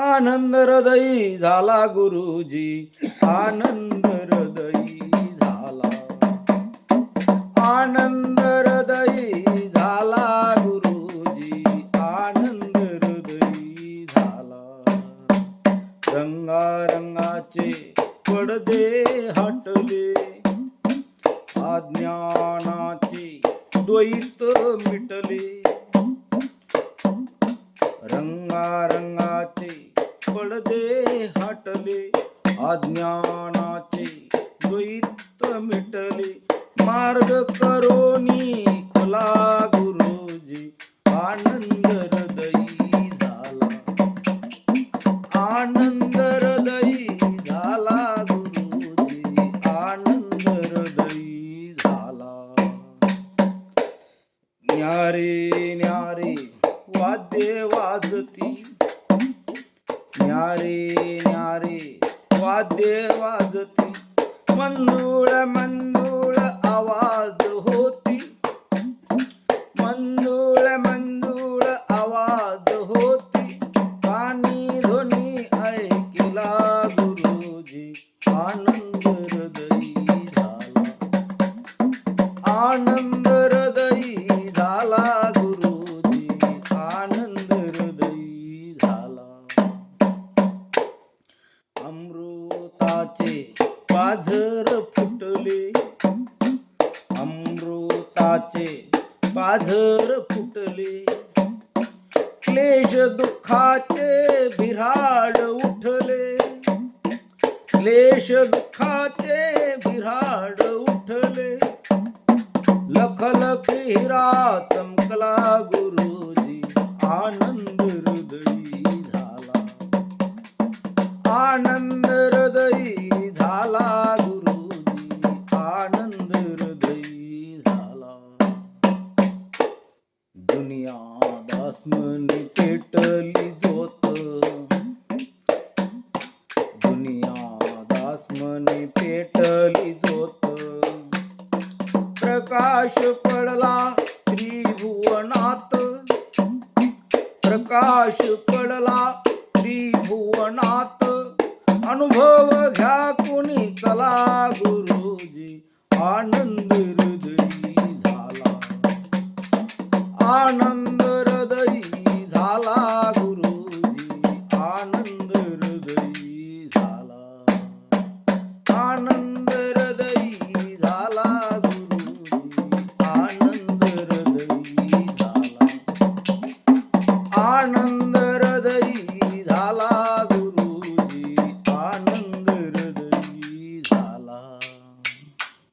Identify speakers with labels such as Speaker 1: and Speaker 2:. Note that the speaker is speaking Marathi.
Speaker 1: आनंद हृदयी झाला गुरुजी. आनंद हृदयी झाला. आनंद हृदयी झाला गुरुजी. आनंद हृदयी झाला. रंगारंगाचे पडदे हटले. अज्ञानाचे द्वैत मिटले. रंगारंगाचे दे हटले अज्ञानाचे द्वैत मिटले. मार्ग करोनी खुला गुरुजी आनंद हृदयी झाला. आनंद हृदयी झाला गुरुजी आनंद हृदयी झाला. न्यारे न्यारे वाद्य वाजती न्यारे न्यारे वाद्य वाजती मंदुळ मंदूळ आवाज होती. मंदूळ मंदूळ आवाज होती. पाणी ध्वनी ऐकला गुरुजी आनंद हृदयी झाला. आनंद अमृताचे पाझर फुटले. अमृताचे पाझर फुटले. क्लेश दुःखाचे बिराड उठले. क्लेश दुःखाचे बिराड उठले. लख लख हिरा आनंद हृदयी झाला गुरुजी आनंद हृदयी झाला. दुनिया दासमनी पेटली जोत. दुनिया दासमनी पेटली जोत. प्रकाश पडला त्रिभुवनात. प्रकाश पडला त्रिभुवनात. अनुभव घ्या कुणी. चला गुरुजी आनंद हृदयी झाला. आनंद हृदयी झाला गुरुजी आनंद हृदयी झाला. आनंद